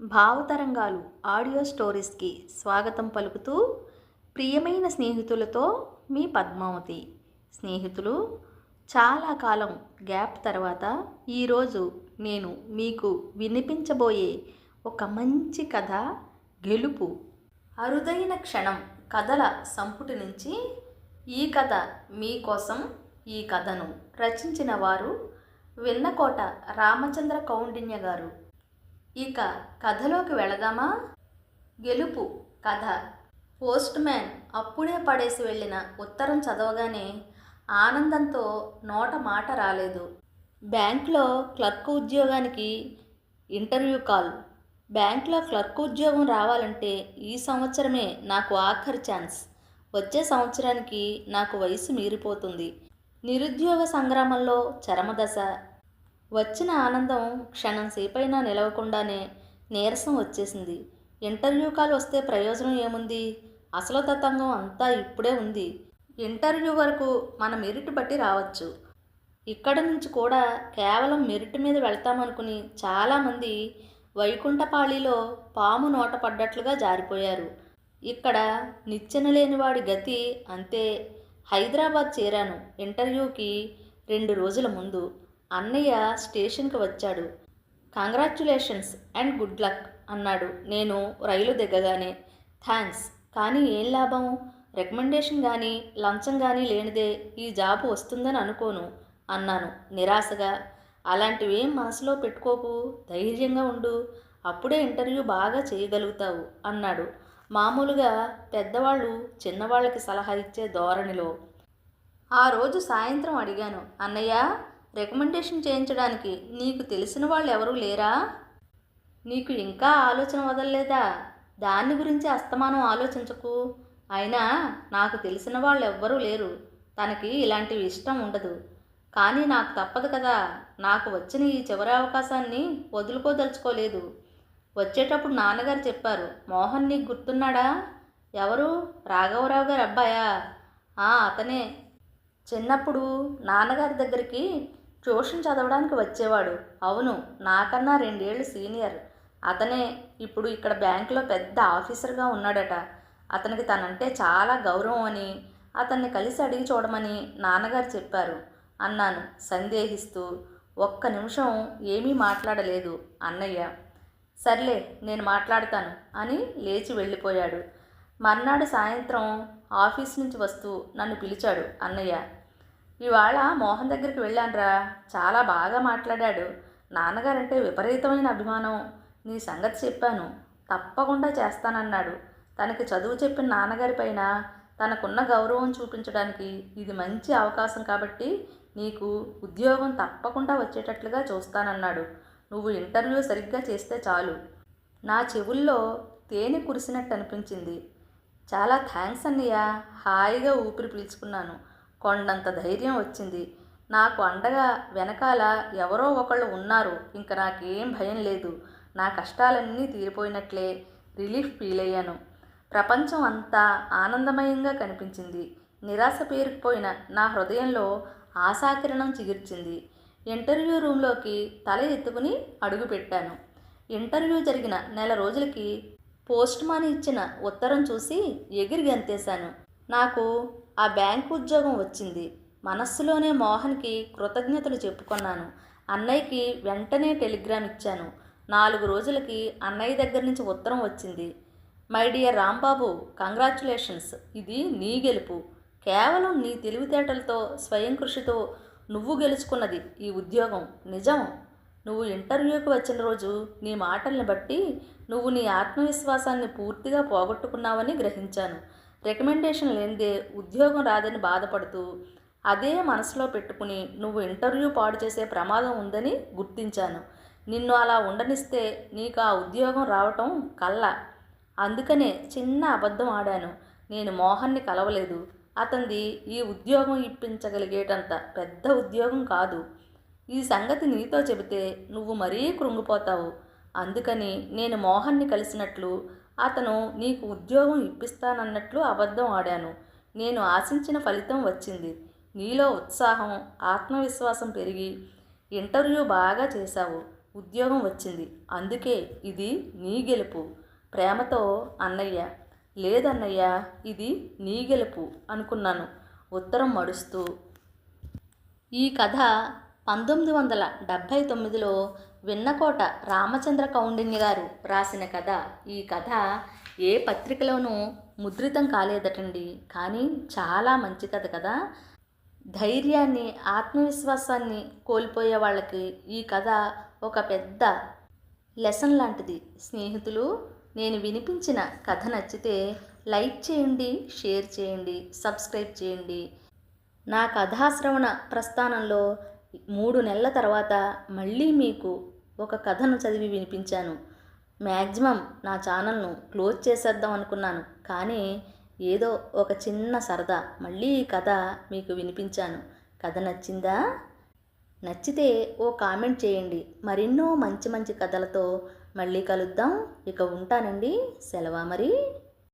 భావతరంగాలు audio స్టోరీస్కి స్వాగతం పలుకుతూ ప్రియమైన స్నేహితులతో మీ పద్మావతి. స్నేహితులు చాలా కాలం గ్యాప్ తర్వాత ఈరోజు నేను మీకు వినిపించబోయే ఒక మంచి కథ గెలుపు. అరుదైన క్షణం కథల సంపుటి నుంచి ఈ కథ మీకోసం ఈ కథను రచించిన వారు వెన్నకోట రామచంద్ర కౌండిన్య గారు. ఇక కథలోకి వెళదామా? గెలుపు కథ. పోస్ట్ మ్యాన్ అప్పుడే పడేసి వెళ్ళిన ఉత్తరం చదవగానే ఆనందంతో నోట మాట రాలేదు. బ్యాంక్లో క్లర్క్ ఉద్యోగానికి ఇంటర్వ్యూ కాల్. బ్యాంక్లో క్లర్క్ ఉద్యోగం రావాలంటే ఈ సంవత్సరమే నాకు ఆఖరి ఛాన్స్. వచ్చే సంవత్సరానికి నాకు వయసు మీరిపోతుంది. నిరుద్యోగ సంగ్రామంలో చరమదశ. వచ్చిన ఆనందం క్షణం సేపైనా నిలవకుండానే నీరసం వచ్చేసింది. ఇంటర్వ్యూ కాల్ వస్తే ప్రయోజనం ఏముంది? అసలు తతంగం అంతా ఇప్పుడే ఉంది. ఇంటర్వ్యూ వరకు మన మెరిట్ బట్టి రావచ్చు. ఇక్కడ నుంచి కూడా కేవలం మెరిట్ మీద వెళ్తామనుకుని చాలామంది వైకుంఠపాళిలో పాము నోట పడ్డట్లుగా జారిపోయారు. ఇక్కడ నిచ్చెన లేనివాడి గతి అంతే. హైదరాబాద్ చేరాను ఇంటర్వ్యూకి రెండు రోజుల ముందు. అన్నయ్య స్టేషన్కి వచ్చాడు. కంగ్రాచ్యులేషన్స్ అండ్ గుడ్ లక్ అన్నాడు. నేను రైలు దిగ్గగానే థ్యాంక్స్ కానీ ఏం లాభం? రికమెండేషన్ కానీ లంచం కానీ లేనిదే ఈ జాబ్ వస్తుందని అనుకోను అన్నాను నిరాశగా. అలాంటివేం మనసులో పెట్టుకోకు. ధైర్యంగా ఉండు. అప్పుడే ఇంటర్వ్యూ బాగా చేయగలుగుతావు అన్నాడు. మామూలుగా పెద్దవాళ్ళు చిన్నవాళ్ళకి సలహా ఇచ్చే ధోరణిలో. ఆ రోజు సాయంత్రం అడిగాను. అన్నయ్య రికమెండేషన్ చేయించడానికి నీకు తెలిసిన వాళ్ళు ఎవరూ లేరా? నీకు ఇంకా ఆలోచన వదలలేదా? దాని గురించి అస్తమానం ఆలోచించకు. అయినా నాకు తెలిసిన వాళ్ళు ఎవ్వరూ లేరు. తనకి ఇలాంటివి ఇష్టం ఉండదు. కానీ నాకు తప్పదు కదా. నాకు వచ్చిన ఈ చివరి అవకాశాన్ని వదులుకోదలుచుకోలేదు. వచ్చేటప్పుడు నాన్నగారు చెప్పారు మోహన్ నీకు గుర్తున్నాడా? ఎవరు? రాఘవరావు గారు అబ్బాయా? ఆ అతనే. చిన్నప్పుడు నాన్నగారి దగ్గరికి ట్యూషన్ చదవడానికి వచ్చేవాడు. అవును నాకన్నా రెండేళ్ళు సీనియర్. అతనే ఇప్పుడు ఇక్కడ బ్యాంకులో పెద్ద ఆఫీసర్గా ఉన్నాడట. అతనికి తనంటే చాలా గౌరవం అని అతన్ని కలిసి అడిగి చూడమని నాన్నగారు చెప్పారు. అన్నాను సందేహిస్తూ. ఒక్క నిమిషం ఏమీ మాట్లాడలేదు అన్నయ్య. సర్లే నేను మాట్లాడతాను అని లేచి వెళ్ళిపోయాడు. మర్నాడు సాయంత్రం ఆఫీస్ నుంచి వస్తూ నన్ను పిలిచాడు అన్నయ్య. ఇవాళ మోహన్ దగ్గరికి వెళ్ళానురా. చాలా బాగా మాట్లాడాడు. నాన్నగారంటే విపరీతమైన అభిమానం. నీ సంగతి చెప్పాను. తప్పకుండా చేస్తానన్నాడు. తనకి చదువు చెప్పిన నాన్నగారి పైన తనకున్న గౌరవం చూపించడానికి ఇది మంచి అవకాశం కాబట్టి నీకు ఉద్యోగం తప్పకుండా వచ్చేటట్లుగా చూస్తానన్నాడు. నువ్వు ఇంటర్వ్యూ సరిగ్గా చేస్తే చాలు. నా చెవుల్లో తేనె కురిసినట్టు అనిపించింది. చాలా థ్యాంక్స్ అన్నయ్య. హాయిగా ఊపిరి పీల్చుకున్నాను. కొండంత ధైర్యం వచ్చింది. నాకు అండగా వెనకాల ఎవరో ఒకళ్ళు ఉన్నారు. ఇంక నాకేం భయం లేదు. నా కష్టాలన్నీ తీరిపోయినట్లే రిలీఫ్ ఫీల్ అయ్యాను. ప్రపంచం అంతా ఆనందమయంగా కనిపించింది. నిరాశ పేరుకుపోయిన నా హృదయంలో ఆశాకిరణం చిగిర్చింది. ఇంటర్వ్యూ రూమ్లోకి తల ఎత్తుకుని అడుగుపెట్టాను ఇంటర్వ్యూ జరిగిన నెల రోజులకి పోస్ట్ మాన్ ఇచ్చిన ఉత్తరం చూసి ఎగిరి గంతేశాను. నాకు ఆ బ్యాంకు ఉద్యోగం వచ్చింది. మనస్సులోనే మోహన్కి కృతజ్ఞతలు చెప్పుకున్నాను. అన్నయ్యకి వెంటనే టెలిగ్రామ్ ఇచ్చాను. నాలుగు రోజులకి అన్నయ్య దగ్గర నుంచి ఉత్తరం వచ్చింది. My dear Rambabu congratulations. ఇది నీ గెలుపు. కేవలం నీ తెలివితేటలతో స్వయం కృషితో నువ్వు గెలుచుకున్నది ఈ ఉద్యోగం. నిజం. నువ్వు ఇంటర్వ్యూకి వచ్చిన రోజు నీ మాటల్ని బట్టి నువ్వు నీ ఆత్మవిశ్వాసాన్ని పూర్తిగా పోగొట్టుకున్నావని గ్రహించాను. రికమెండేషన్ లేనిదే ఉద్యోగం రాదని బాధపడుతూ అదే మనసులో పెట్టుకుని నువ్వు ఇంటర్వ్యూ పాడు చేసే ప్రమాదం ఉందని గుర్తించాను. నిన్ను అలా ఉండనిస్తే నీకు ఆ ఉద్యోగం రావటం కళ్ళ అందుకనే చిన్న అబద్ధం ఆడాను. నేను మోహన్ని కలవలేదు. అతనిది ఈ ఉద్యోగం ఇప్పించగలిగేటంత పెద్ద ఉద్యోగం కాదు. ఈ సంగతి నీతో చెబితే నువ్వు మరీ కృంగిపోతావు. అందుకని నేను మోహన్ని కలిసినట్లు అతను నీకు ఉద్యోగం ఇప్పిస్తానన్నట్లు అబద్ధం ఆడాను. నేను ఆశించిన ఫలితం వచ్చింది. నీలో ఉత్సాహం ఆత్మవిశ్వాసం పెరిగి ఇంటర్వ్యూ బాగా చేశావు. ఉద్యోగం వచ్చింది. అందుకే ఇది నీ గెలుపు ప్రేమతో అన్నయ్య. లేదన్నయ్య ఇది నీ గెలుపు అనుకున్నాను. ఉత్తరం మడుస్తూ ఈ కథ పంతొమ్మిది వందల డెబ్భై తొమ్మిదిలో విన్నకోట రామచంద్ర కౌండిన్య గారు రాసిన కథ. ఈ కథ ఏ పత్రికలోనూ ముద్రితం కాలేదటండి. కానీ చాలా మంచి కథ కదా. ధైర్యాన్ని ఆత్మవిశ్వాసాన్ని కోల్పోయే వాళ్ళకి ఈ కథ ఒక పెద్ద లెసన్ లాంటిది. స్నేహితులు నేను వినిపించిన కథ నచ్చితే లైక్ చేయండి షేర్ చేయండి సబ్స్క్రైబ్ చేయండి. నా కథాశ్రవణ ప్రస్థానంలో మూడు నెలల తర్వాత మళ్ళీ మీకు ఒక కథను చదివి వినిపించాను. మ్యాక్సిమం నా ఛానల్ను క్లోజ్ చేసేద్దాం అనుకున్నాను. కానీ ఏదో ఒక చిన్న సరదా మళ్ళీ ఈ కథ మీకు వినిపించాను. కథ నచ్చిందా? నచ్చితే ఓ కామెంట్ చేయండి. మరెన్నో మంచి మంచి కథలతో మళ్ళీ కలుద్దాం. ఇక ఉంటానండి. సెలవా మరి?